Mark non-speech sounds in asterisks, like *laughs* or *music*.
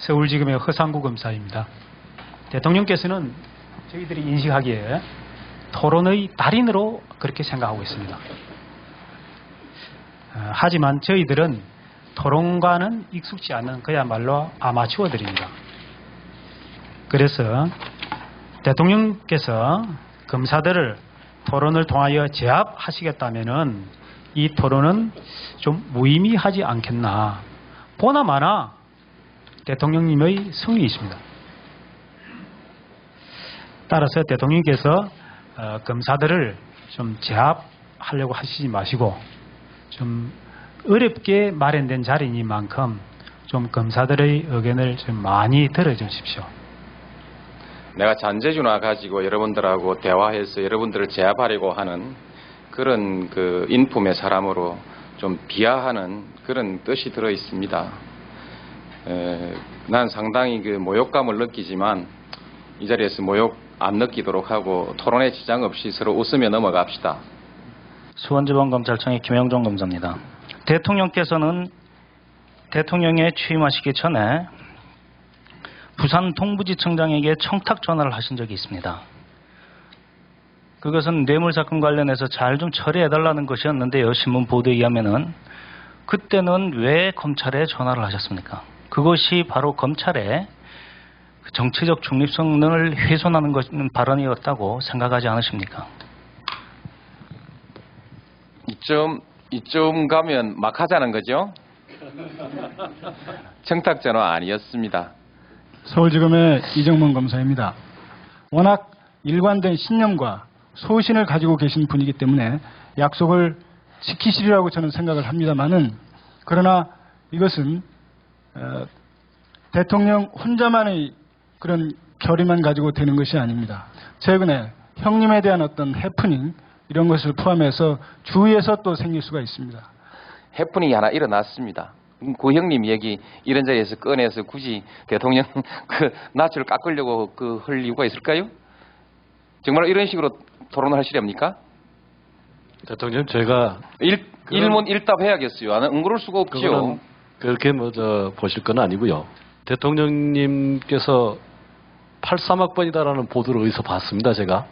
서울지검의 허상구 검사입니다. 대통령께서는 저희들이 인식하기에 토론의 달인으로 그렇게 생각하고 있습니다. 어, 하지만 저희들은 토론과는 익숙지 않은 그야말로 아마추어들입니다. 그래서 대통령께서 검사들을 토론을 통하여 제압하시겠다면은 이 토론은 좀 무의미하지 않겠나. 보나마나 대통령님의 있습니다. 따라서 대통령께서 어, 검사들을 좀 제압하려고 하시지 마시고 좀 어렵게 마련된 자리니만큼 좀 검사들의 의견을 좀 많이 들어주십시오. 내가 잔재주나 가지고 여러분들하고 대화해서 여러분들을 제압하려고 하는 그런 그 인품의 사람으로 좀 비하하는 그런 뜻이 들어 있습니다. 에, 난 상당히 그 모욕감을 느끼지만 이 자리에서 모욕 안 느끼도록 하고 토론에 지장 없이 서로 웃으며 넘어갑시다. 수원지방검찰청의 김영종 검사입니다. 대통령께서는 대통령에 취임하시기 전에 부산 동부지청장에게 청탁 전화를 하신 적이 있습니다. 그것은 뇌물 사건 관련해서 잘 좀 처리해달라는 것이었는데요. 신문 보도에 의하면은 그때는 왜 검찰에 전화를 하셨습니까? 그것이 바로 검찰의 그 정치적 중립성을 훼손하는 것 발언이었다고 생각하지 않으십니까? 이쯤 이쯤 가면 막 하자는 거죠? *laughs* 청탁 전화 아니었습니다. 서울지검의 이정문 검사입니다. 워낙 일관된 신념과 소신을 가지고 계신 분이기 때문에 약속을 지키시리라고 저는 생각을 합니다만은 그러나 이것은 어, 대통령 혼자만의 그런 결의만 가지고 되는 것이 아닙니다. 최근에 형님에 대한 어떤 해프닝 이런 것을 포함해서 주위에서 또 생길 수가 있습니다. 해프닝이 하나 일어났습니다. 음, 고 형님 얘기 이런 자리에서 꺼내서 굳이 대통령 *laughs* 그 낯을 깎으려고 그 할 이유가 있을까요? 정말 이런 식으로 토론을 하시렵니까? 대통령 제가 일, 그럼- 일문 일답 해야겠어요. 안, 안 그럴 수가 없지요. 그렇게 뭐 저 보실 건 아니고요. 대통령님께서 83학번이다라는 보도를 어디서 봤습니다, 제가.